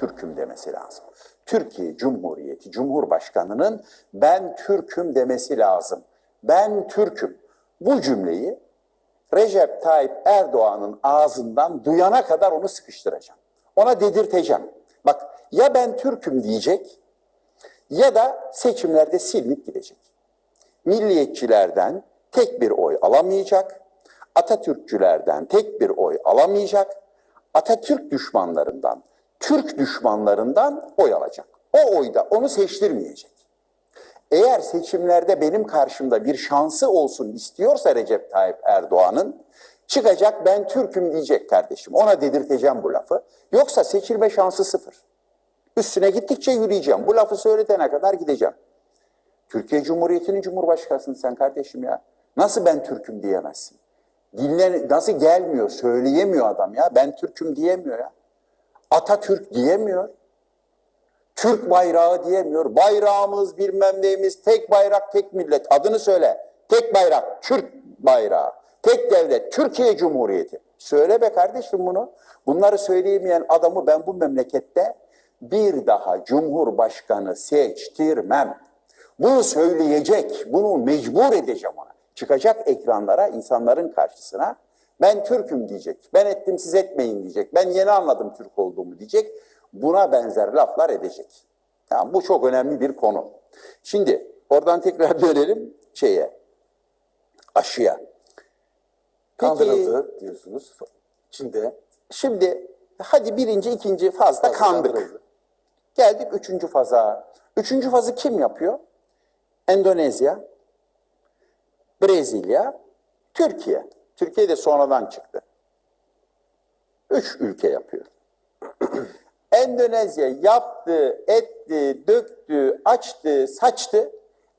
Türk'üm demesi lazım. Türkiye Cumhuriyeti Cumhurbaşkanı'nın ben Türk'üm demesi lazım. Ben Türk'üm. Bu cümleyi Recep Tayyip Erdoğan'ın ağzından duyana kadar onu sıkıştıracağım. Ona dedirteceğim. Bak ya ben Türk'üm diyecek ya da seçimlerde silinip gidecek. Milliyetçilerden tek bir oy alamayacak. Atatürkçülerden tek bir oy alamayacak. Atatürk düşmanlarından, Türk düşmanlarından oy alacak. O oyda onu seçtirmeyecek. Eğer seçimlerde benim karşımda bir şansı olsun istiyorsa Recep Tayyip Erdoğan'ın çıkacak ben Türk'üm diyecek kardeşim. Ona dedirteceğim bu lafı. Yoksa seçilme şansı sıfır. Üstüne gittikçe yürüyeceğim. Bu lafı söyletene kadar gideceğim. Türkiye Cumhuriyeti'nin cumhurbaşkanısın sen kardeşim ya. Nasıl ben Türk'üm diyemezsin? Dinle, nasıl gelmiyor, söyleyemiyor adam ya. Ben Türk'üm diyemiyor ya. Atatürk diyemiyor. Türk bayrağı diyemiyor. Bayrağımız bilmem neyimiz tek bayrak tek millet. Adını söyle. Tek bayrak Türk bayrağı. Tek devlet Türkiye Cumhuriyeti. Söyle be kardeşim bunu. Bunları söyleyemeyen adamı ben bu memlekette bir daha Cumhurbaşkanı seçtirmem. Bunu söyleyecek, bunu mecbur edeceğim ona. Çıkacak ekranlara, insanların karşısına. Ben Türk'üm diyecek. Ben ettim siz etmeyin diyecek. Ben yeni anladım Türk olduğumu diyecek. Buna benzer laflar edecek. Tamam, bu çok önemli bir konu. Şimdi oradan tekrar dönelim şeye, aşıya. Peki, Kandırıldı diyorsunuz. Çin'de şimdi hadi birinci, ikinci fazda Fazla kandık. kandırıldı. Geldik üçüncü faza. Üçüncü fazı kim yapıyor? Endonezya, Brezilya, Türkiye. Türkiye de sonradan çıktı. Üç ülke yapıyor. Endonezya yaptı, etti, döktü, açtı, saçtı,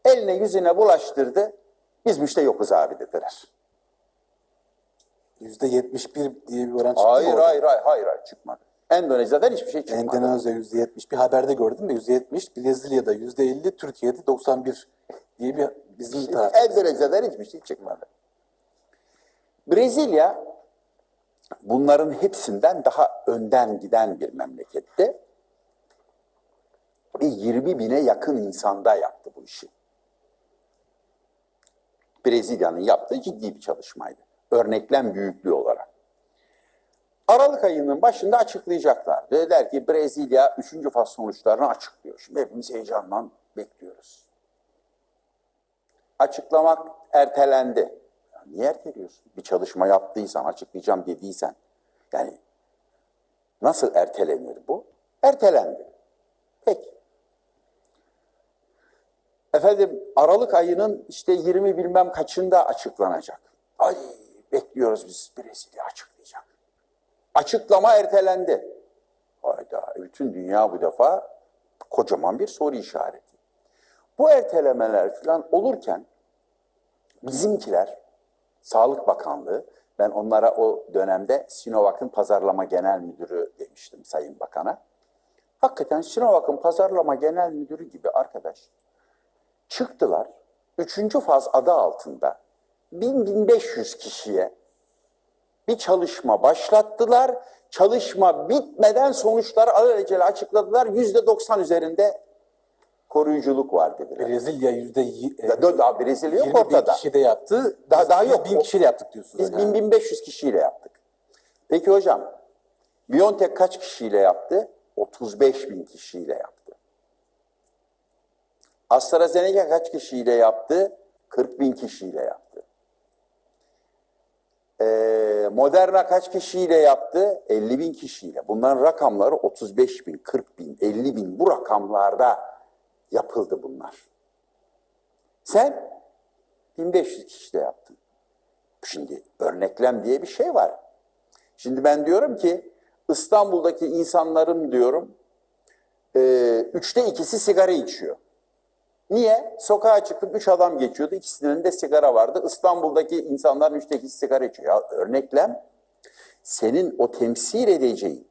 eline yüzüne bulaştırdı. Biz bu işte yokuz abi dediler. yüzde 71 diye bir oran çıktı. Hayır, orada? hayır, hayır, hayır, hayır çıkmadı. Endonezya'dan hiçbir şey çıkmadı. Endonezya yüzde 70 bir haberde gördüm de yüzde 70 Brezilya'da yüzde 50 Türkiye'de 91 diye bir bizim taraf. Endonezya'dan hiçbir şey çıkmadı. Brezilya bunların hepsinden daha önden giden bir memleketti. Ve 20 bine yakın insanda yaptı bu işi. Brezilya'nın yaptığı ciddi bir çalışmaydı. Örneklem büyüklüğü olarak. Aralık ayının başında açıklayacaklar. Dediler ki Brezilya 3. faz sonuçlarını açıklıyor. Şimdi hepimiz heyecanla bekliyoruz. Açıklamak ertelendi. Niye erteliyorsun? Bir çalışma yaptıysan, açıklayacağım dediysen. Yani nasıl ertelenir bu? Ertelendi. Peki. Efendim Aralık ayının işte 20 bilmem kaçında açıklanacak. Ay bekliyoruz biz Brezilya açıklayacak. Açıklama ertelendi. Hayda bütün dünya bu defa kocaman bir soru işareti. Bu ertelemeler falan olurken bizimkiler, Sağlık Bakanlığı, ben onlara o dönemde Sinovac'ın pazarlama genel müdürü demiştim Sayın Bakan'a. Hakikaten Sinovac'ın pazarlama genel müdürü gibi arkadaş çıktılar. Üçüncü faz adı altında 1000-1500 kişiye bir çalışma başlattılar. Çalışma bitmeden sonuçları alelacele açıkladılar. Yüzde 90 üzerinde koruyuculuk var dediler. Brezilya yüzde e, Daha, Brezilya yok 20 bin ortada. kişi de yaptı. Daha- Biz daha yok. Bin kişi de yaptık diyorsunuz. Biz yani. 1000-1500 kişiyle yaptık. Peki hocam, Biontech kaç kişiyle yaptı? 35 bin kişiyle yaptı. AstraZeneca kaç kişiyle yaptı? 40 bin kişiyle yaptı. Ee, Moderna kaç kişiyle yaptı? 50 bin kişiyle. Bunların rakamları 35 bin, 40 bin, 50 bin bu rakamlarda yapıldı bunlar. Sen 1500 kişiyle yaptın. Şimdi örneklem diye bir şey var. Şimdi ben diyorum ki İstanbul'daki insanların diyorum e, üçte ikisi sigara içiyor. Niye? Sokağa çıkıp üç adam geçiyordu. İkisinin önünde sigara vardı. İstanbul'daki insanların üçte ikisi sigara içiyor. Ya örneklem senin o temsil edeceğin,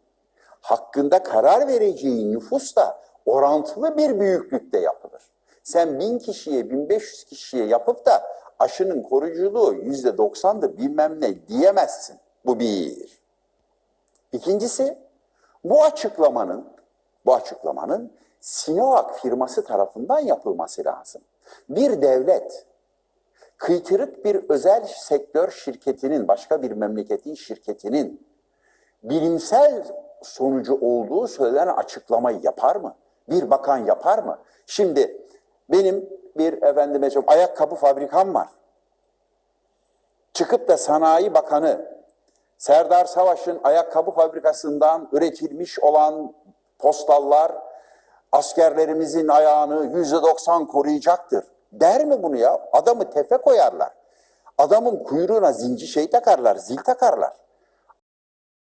hakkında karar vereceğin nüfusla orantılı bir büyüklükte yapılır. Sen bin kişiye, 1500 kişiye yapıp da aşının koruyuculuğu yüzde doksandır bilmem ne diyemezsin. Bu bir. İkincisi, bu açıklamanın bu açıklamanın Sinovac firması tarafından yapılması lazım. Bir devlet kıytırık bir özel sektör şirketinin, başka bir memleketin şirketinin bilimsel sonucu olduğu söylenen açıklamayı yapar mı? Bir bakan yapar mı? Şimdi benim bir efendime söyleyeyim, ayakkabı fabrikam var. Çıkıp da Sanayi Bakanı Serdar Savaş'ın ayakkabı fabrikasından üretilmiş olan postallar askerlerimizin ayağını yüzde doksan koruyacaktır. Der mi bunu ya? Adamı tefe koyarlar. Adamın kuyruğuna zinci şey takarlar, zil takarlar.